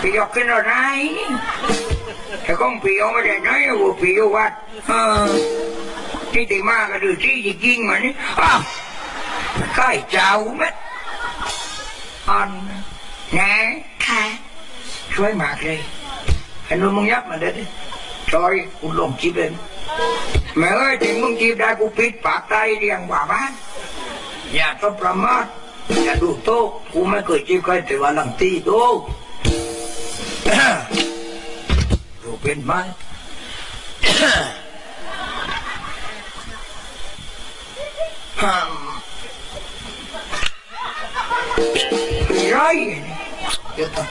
พี่ยกขึ้นอะไรแต่ก้องพี่เอาไม่ได้น้อยว่าพี่อยู่วัดเออที่ตีมาก็ดูที่จริงๆมันนี่อ้าวใกล้เจ้าไหมอันแหนะค่ะช่วยมากเลยไอ้นุ่นมึงยับมาเด็ดจอยกูลงจีบเลยแม่เอ้ยถึงมึงจีบได้กูปิดปากตายเรียงว่าบ้านอย่าต้องประมาทอย่าดูโต๊ะกูไม่เคยจีบใครแต่ว่าหลังตีโต๊ะ รู้เป็นไหมห้ามไรเดี๋ยวต้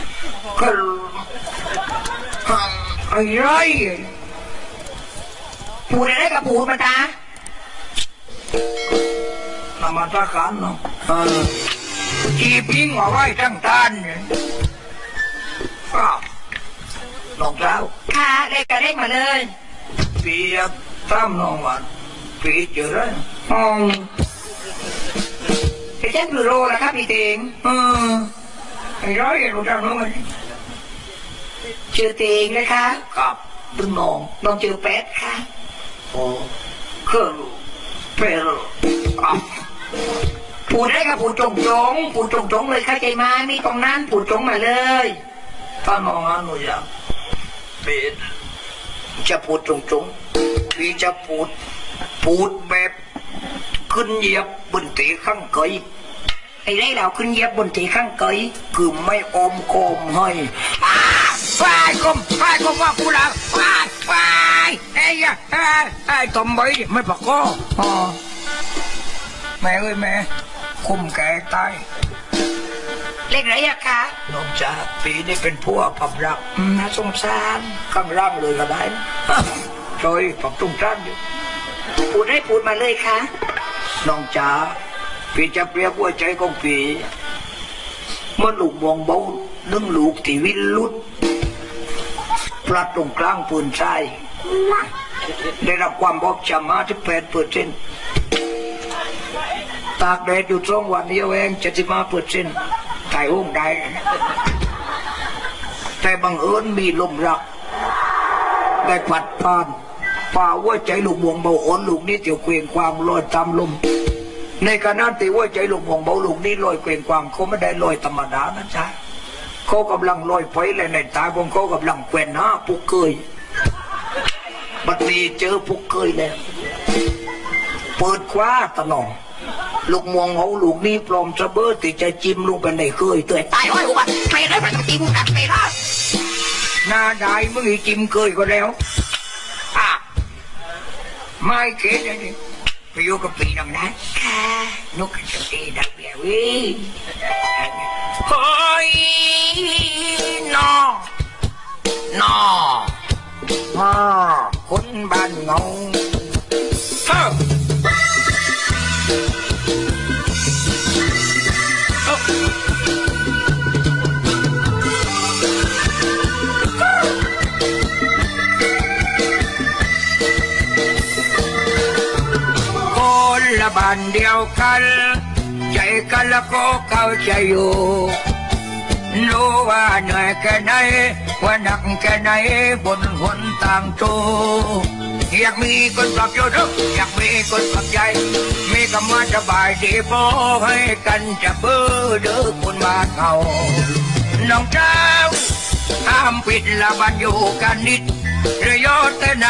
องขึ้นขึ้นตัวเป็นไรหันขึ้นไอ้ไรอะไรปูดอะไรกับพูดมาตานำมาตาการเนาะเออจีบยิงเอาไว้ทั้งตานเนี่ยอ้าวน้าวค่ะเล็กก็เล็กมาเลยพี่จะตามน้องว่าพี่เจอแล้วห้องไปเจ้าคือโรแล้วครับพี่เตงเออ ไอ้ร้อยรู้จักน้องไหมชื่อเตงนะคะกับตึงน้องน้องชื่อเป็ดค่ะโอ้เครื่องเปรอ้าวพูดอะไรกับพูดจงจงๆพูดจงจงๆเลยเข้าใจไหมมีตรงนั้นพูดจงมาเลยถ้าน้องอนุญาตพี่จะพูดตรงๆพี่จะพูด พูดแบบขึ้นเหยียบบนตีข้างเกย ไอ้ไรเราขึ้นเหยียบบนตีข้างเกยคือไม่อมโคมให้อ้าไปกมไปกมว่ากูละไปไปไอ้ยะไอ้ไอ้ตอมใบไม่ปากก็อ๋อแม่เอ้ยแม่คุมแก่ตายเล็กไรอะคะน้องจ๋าปีนี้เป็นพวกผับรักอืมน่าสงสารข้างล่างเลยก็ได้นะจอยผับตรงจ้านอยู่พูดให้พูดมาเลยค่ะน้องจ๋า พี่จะเปรียบหัวใจของพี่เมื่อลูกมองเบานึงลูกที่วินลุดพลัดตรงกลางปืนใช้ได้รับความบอบช้ำมาที่แปดเปอร์เซ็นตากแดดอยู่สองวันเดียวเองเจ็ดสิบห้าเปอร์เซ็นต์ถ่ายห้องได้ แต่บังเอิญมีลมรัก ได้ผัดผ่านป่าว่าใจลูกมวงเบาอ่อนลูกนี้เตียวเกวียงความลอยตามลม ในขณะที่ว่าใจลูกมวงเบาลูกนี้ลอยเกวียงความเขาไม่ได้ลอยธรรมดานะจ๊ะเขากำลังลอยไฟเลยในตาของเขากำลังแกว่นหน้าปุกเกยบัดนี้เจอปุกเกยแล้วเปิดคว้าตะหนองลูกมวงเขาลูกนี้ปลอมจะเบิดติจะจิ้มลงไปในเคยเตยตายโอ้อุบัติไปได้ไปต้องตีบุกัดไปได้หน้าได้มึงอีจิ้มเคยก็แล้วอะไม่เก๋เลย ไปอยู่กับปีนังนั้นค่ะนกกระจอกตีดักเบียวิเฮ้ยนอนอฮอคนบ้านเง นเดียวกัน ใจกันแล้วก็เข้าใจอยู่รู้ว่าเหนื่อยแค่ไหนว่าหนักแค่ไหนบนหนทางตูอยากมีคนปลอบโยนอยากมีคนปลอบใจ มีคำว่าสบายดีพอให้กันจะเบื่อเด้อคนมาเก่าน้องเจ้าห้ามปิดละบันอยู่กันนิดเรือยอดแต่ไหน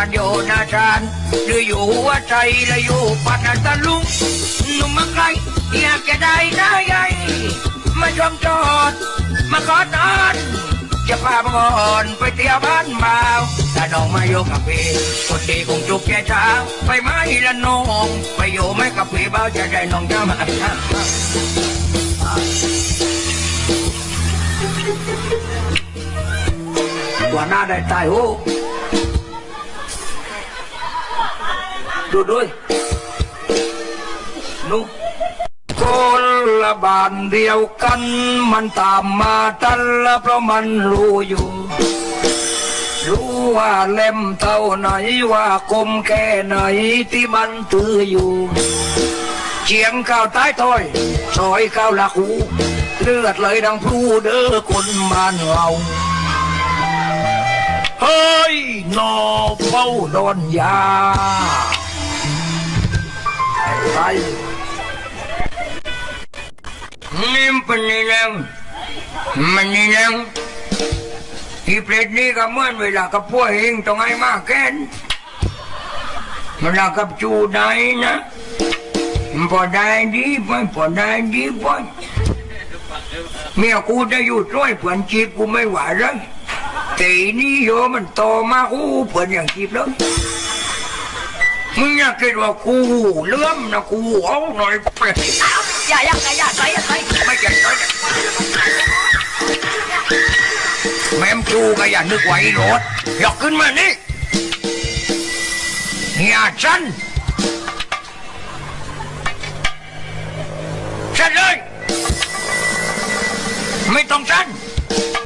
วันบันอยู่นาชานหรืออยู่หัวใจและอยู่ปัตตาลุงหนุ่มมาไกลอยากจะได้ได้ไงมาชมจอดมาขอนอนจะพาบังอ่อนไปเที่ยวบ้านเมาถ้าน้องมาอยู่กับพี่คนดีคงจุกแก่เช้าไปไหมละนองไปอยู่ไหมกับพี่เบาจะได้น้องจะมาตัวหน้าได้ตายโอ้ ดูด้วยนุคนละบานเดียวกัน มันตามมาทันละเพราะมันรู้อยู่ รู้ว่าเล่มเท่าไหนว่าคมแค่ไหนที่มันถืออยู่เจียงข้าวใต้ถอยซอยข้าวหลักหูเลือดเลยดังพลูเด้อคนบ้านเราเฮ้ยนอเฝ้าโดนยา ไอ้นี่มันเป็นนี่แล้วมันนี่แล้วที่เปรตนี่ก็เหมือนเวลากับพวกเองต้องให้มากแก่นเวลากับจูได้นะมันพอได้ดีไปพอได้ดีไปเมียกูจะอยู่ช่วยเพื่อนจีบกูไม่ไหวเลยตีนี่โยมันโตมากูเปิดอย่างจีบเลย มึงอยากคิดว่ากูเลื่อมนะกูเอาหน่อยไปรี้ยอย่าอย่าอย่าใจอย่าใจไม่อก่าใจแม่มจูก็อย่านึกไว้รถยกขึ้นมานี่อย่าฉันฉันเลยไม่ต้องฉัน